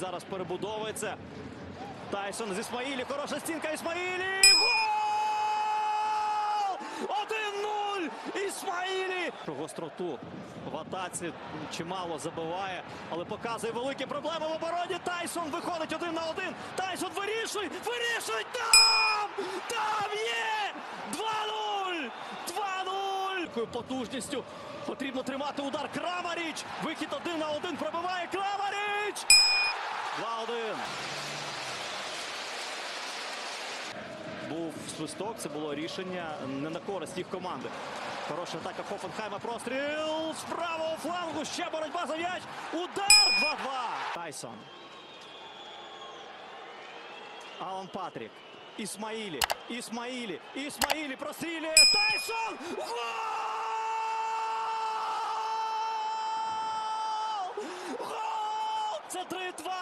Зараз перебудовується. Тайсон з Ісмаїлі. Хороша стінка Ісмаїлі. Гол! 1-0! Ісмаїлі! Гостроту в атаці чимало забиває, але показує великі проблеми в обороні. Тайсон виходить один на один. Тайсон вирішує! Вирішує! Там! Там є! 2-0! 2-0! Потужністю потрібно тримати удар. Крамаріч! Вихід один на один пробиває! 2-1. Був свисток, це було рішення не на користь їх команди. Хороша атака Хофенхайма. Простріл з правого флангу. Ще боротьба за м'яч. Удар 2-2. Тайсон. Алан Патрік. Ісмаїлі. Ісмаїлі. Ісмаїлі прострілює. Тайсон! Гол! Гол! Це 3-2.